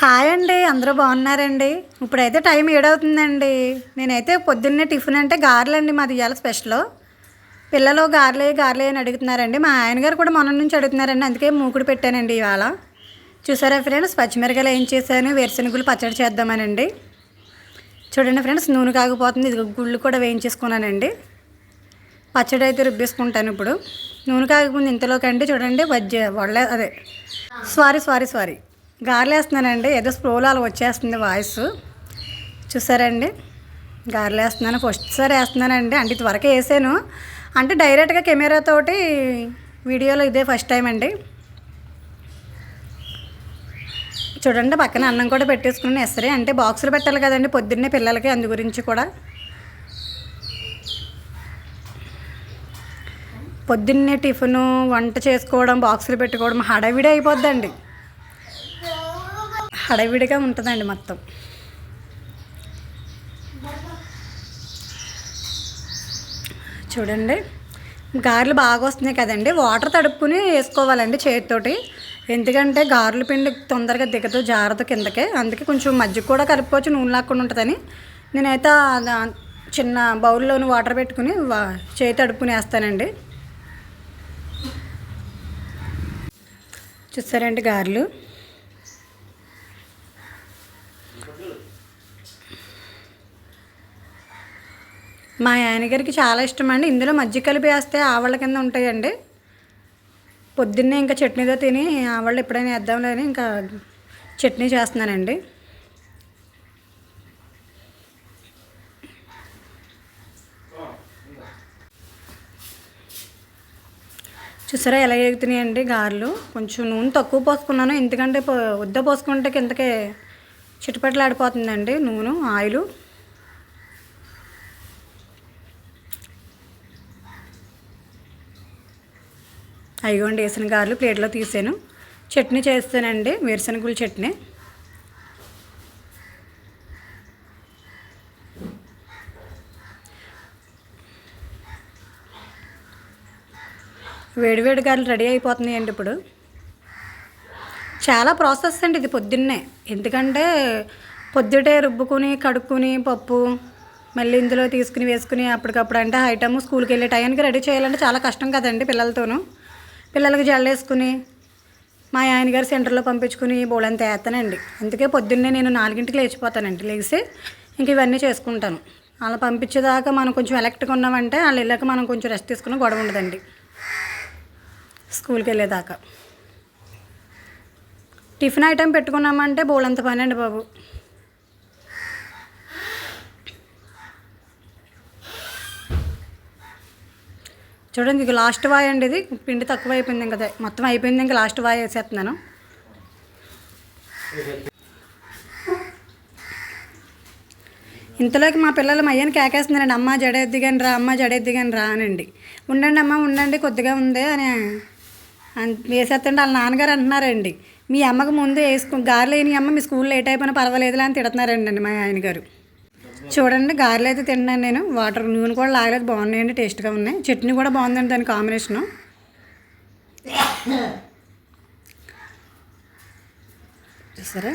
Hi అండి అందరూ బాగున్నారండి? ఇప్పుడైతే టైం ఏడవుతుందండి. నేనైతే పొద్దున్నే టిఫిన్ అంటే గారెలండి మాది ఇవాళ స్పెషల్. పిల్లలు గారెలే గారెలే అని అడుగుతున్నారండి. మా ఆయన గారు కూడా మొన్న నుంచి అడుగుతున్నారండి అందుకే మూకుడు పెట్టానండి ఇవాళ. చూసారా ఫ్రెండ్స్ పచ్చిమిరకాయలు ఏం చేశాను వేరుశనగులు పచ్చడి చేద్దామనండి. చూడండి ఫ్రెండ్స్ నూనె కాగిపోతుంది ఇది గుళ్ళు కూడా వేయించేసుకున్నానండి. పచ్చడి అయితే రుబ్బేసుకుంటాను ఇప్పుడు. నూనె కాగిపోయింది ఇంతలోకండి చూడండి వజ్జ వడలే అదే. Sorry sorry sorry. గార్లేస్తున్నానండి. ఏదో స్ప్రోలాలు అలా వచ్చేస్తుంది వాయిస్. చూసారండి? గారెలేస్తున్నాను. ఫస్ట్ సారి వేస్తున్నానండి. అంటే ఇదివరకు వేసాను. అంటే డైరెక్ట్గా కెమెరా తోటి వీడియోలో ఇదే ఫస్ట్ టైం అండి. చూడండి పక్కన అన్నం కూడా పెట్టేసుకుని ఎసరే అంటే బాక్సులు పెట్టాలి కదండి పొద్దున్నే పిల్లలకి అందు గురించి కూడా. పొద్దున్నే టిఫిన్ వంట చేసుకోవడం బాక్సులు పెట్టుకోవడం హడావిడి అయిపోద్దండి. హడావిడిగా ఉంటుందండి మొత్తం. చూడండి గారెలు బాగా వస్తున్నాయి కదండి. వాటర్ తడుపుకుని వేసుకోవాలండి చేతితోటి. ఎందుకంటే గారెల పిండి తొందరగా దిగదు జారదు కిందకే. అందుకే కొంచెం మజ్జిగ కూడా కలుపుకోవచ్చు నూనె లాక్కుండా ఉంటుందని. నేనైతే చిన్న బౌల్లోని వాటర్ పెట్టుకుని వా- చేతి తడుపుకుని వేస్తానండి. చూసారండి గారెలు? మా ఆయనగారికి చాలా ఇష్టం అండి ఇందులో మజ్జిగ కలిపి వేస్తే ఆవళ్ళ కింద ఉంటాయండి. పొద్దున్నే ఇంకా చట్నీతో తిని ఆవళ్ళు ఎప్పుడైనా వేద్దాంలే అని ఇంకా చట్నీ చేస్తున్నానండి. చూసారా ఎలా ఎగుతున్నాయండి గారెలు? కొంచెం నూనె తక్కువ పోసుకున్నాను. ఎందుకంటే పో- ఉద్ద పోసుకుంటే కిందకే చిట్టుపట్లు ఆడిపోతుందండి నూనె ఆయిలు. అయిగోండి వేసిన గారెలు ప్లేట్లో తీసాను. చట్నీ చేస్తానండి వేరుశనగుల చట్నీ. వేడివేడి గారెలు రెడీ అయిపోతున్నాయండి ఇప్పుడు. చాలా ప్రాసెస్ అండి ఇది పొద్దున్నే. ఎందుకంటే పొద్దుటే రుబ్బుకుని కడుక్కుని పప్పు మళ్ళీ ఇందులో తీసుకుని వేసుకుని అప్పటికప్పుడు అంటే ఐటమ్ స్కూల్కి వెళ్ళే టైంకి రెడీ చేయాలంటే చాలా కష్టం కదండి పిల్లలతోనూ. పిల్లలకి జల్లేసుకుని మా ఆయన గారు సెంటర్లో పంపించుకుని బోళంత వేస్తానండి. అందుకే పొద్దున్నే నేను నాలుగింటికి లేచిపోతానండి. లేచి ఇంక ఇవన్నీ చేసుకుంటాను. అలా పంపించేదాకా మనం కొంచెం ఎలక్ట్గా ఉన్నామంటే వాళ్ళు వెళ్ళాక మనం కొంచెం రెస్ట్ తీసుకున్న గొడవ ఉండదండి. స్కూల్కి వెళ్ళేదాకా. టిఫిన్ ఐటెం పెట్టుకున్నామంటే బోళంత పని అండి బాబు. చూడండి ఇది లాస్ట్ వాయ్ అండి ఇది. పిండి తక్కువ అయిపోయింది ఇంకా మొత్తం అయిపోయింది ఇంకా లాస్ట్ వాయ్ వేసేస్తున్నాను. ఇంతలోకి మా పిల్లలు మా అయ్యని కేకేస్తున్నారండి. అమ్మ కానీ రా అమ్మ జడెద్దిగాని రా అనండి ఉండండి అమ్మ ఉండండి కొద్దిగా ఉంది అని అన్- వాళ్ళ నాన్నగారు అంటున్నారండి. మీ అమ్మకు ముందు వేసుకు గారు లేని అమ్మ మీ స్కూల్ లేట్ అయిపోయినా పర్వాలేదులే అని తిడుతున్నారండి మా ఆయన గారు చూడండి గారెలు అయితే తిన్నాను నేను. వాటర్ నూనె కూడా లాగలేదు బాగున్నాయండి టేస్ట్గా ఉన్నాయి. చట్నీ కూడా బాగుందండి దాని కాంబినేషను. చూసారా?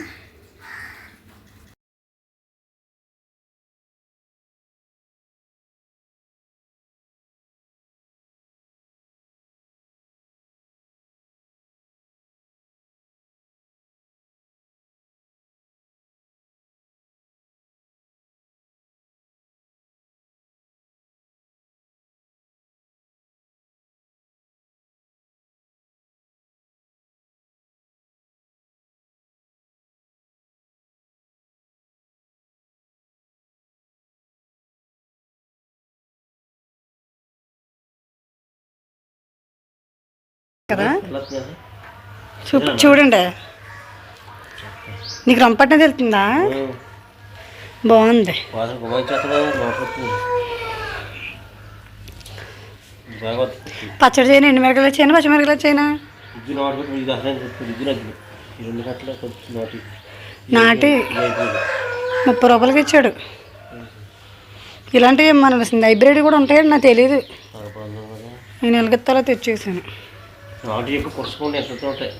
కదా? చూ చూడండి. నీకు రంపట్న తెలుతుందా? బాగుంది. పచ్చడి చేయను? ఎండు మిరకలు వచ్చాను పచ్చిమిరకలు వచ్చాను ఫ్రిడ్జ్ నోటు ముప్పై రూపాయలకి ఇచ్చాడు. ఇలాంటివి మన హైబ్రిడ్ కూడా ఉంటాయండి నాకు తెలియదు నేను ఎలగెత్తాలో తెచ్చేసాను. నాటు ఎక్కువ పురుచుకోండి ఎంత ఉంటాయి.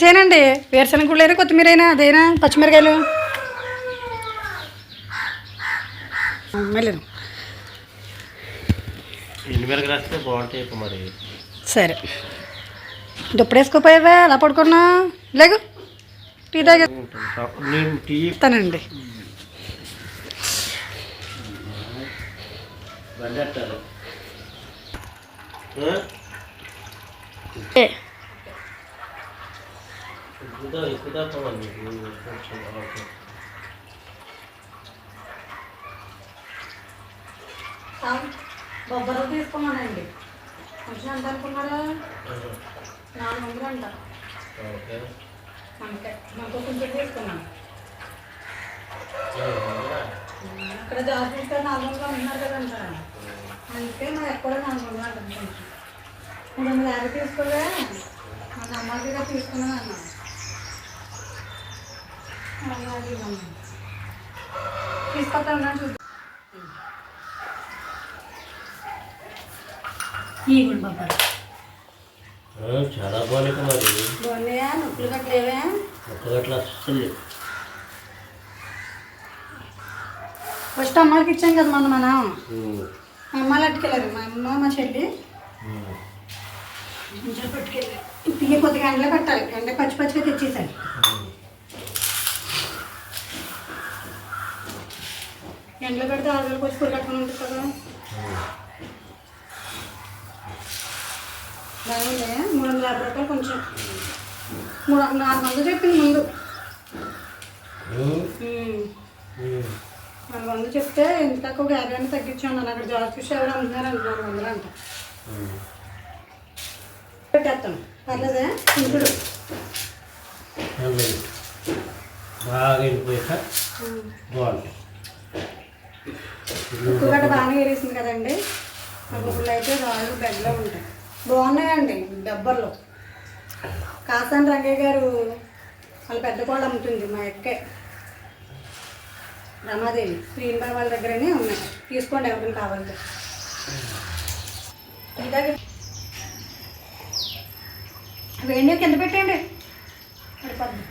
చేయనండి వేరుశనగ గుళ్ళైనా కొత్తిమీరైనా అదైనా పచ్చిమిరకాయలు? మళ్ళీ సరే. దుప్పుడు వేసుకోపోయావా అలా పడుకున్నా? లేగు. టీ తాగి టీ ఇస్తానండి బండెట్టారు ఏ, ఎక్కువ ఎక్కువ అలా. బొబ్బరు తీసుకున్నానండి. కొంచెం ఎంత అనుకున్నారా? నాలుగు వందలు అంట మనకే మనకు కొంచెం తీసుకున్నాను. అక్కడ జాబ్ చేస్తే నాలుగు ఉన్నారు కదంట. అందుకే మా ఎక్కడ నాలుగు వందలు మూడు వందల యాభై మన అమ్మాయిగా తీసుకున్నాను అన్నాను అలాగే చూద్దాం. చాలా బాగున్నాయి బాగున్నాయా? నొప్పులు కట్టలేవే ఒక్క గట్ల అస్సలు ఫస్ట్ అమ్మాయికి ఇచ్చాం కదా మనం మనం. ఉమ్. మా అమ్మాయిలు అట్టుకెళ్ళారు. మా అమ్మ మా చెల్లి. పట్టుకెళ్ళారు. ఇప్పటికే కొద్దిగా ఎండలో పెట్టాలి. ఎండ పచ్చి పచ్చిగా తెచ్చేసాను ఎండలో పెడితే ఆరు వేలకు వచ్చి కూర కట్టుకుని ఉంటుంది కదా. బాగుంది మూడు వందల యాభై రూపాయలు కొంచెం. మూడు నాలుగు వందలు చెప్పింది ముందు. నాలుగు వందలు చెప్తే ఇంతకు ఒక యాభై అని తగ్గించాను అక్కడ జాబ్ చూసి ఎవరు అమ్ముతున్నారు అంట నాలుగు వందలు అంట. పెట్టేస్తాను పర్లేదే? ఇంకుడు. బాగా వెళ్ళిపోయాక గడ్డ బాగానే వేరేసింది కదండి. గుడ్లు అయితే రాళ్ళు బెడ్లో ఉంటాయి. బాగున్నాయండి డబ్బర్లో. కాసాని రంగయ్య గారు వాళ్ళ పెద్ద కోళ్ళు అమ్ముతుంది మా ఎక్కే రమాదేవి శ్రీనివారి వాళ్ళ దగ్గరనే ఉన్నాయి. తీసుకోండి ఎవరికి కావాలంటే. ఇలాగే వేడి కింద పెట్టండి పడిపోద్ది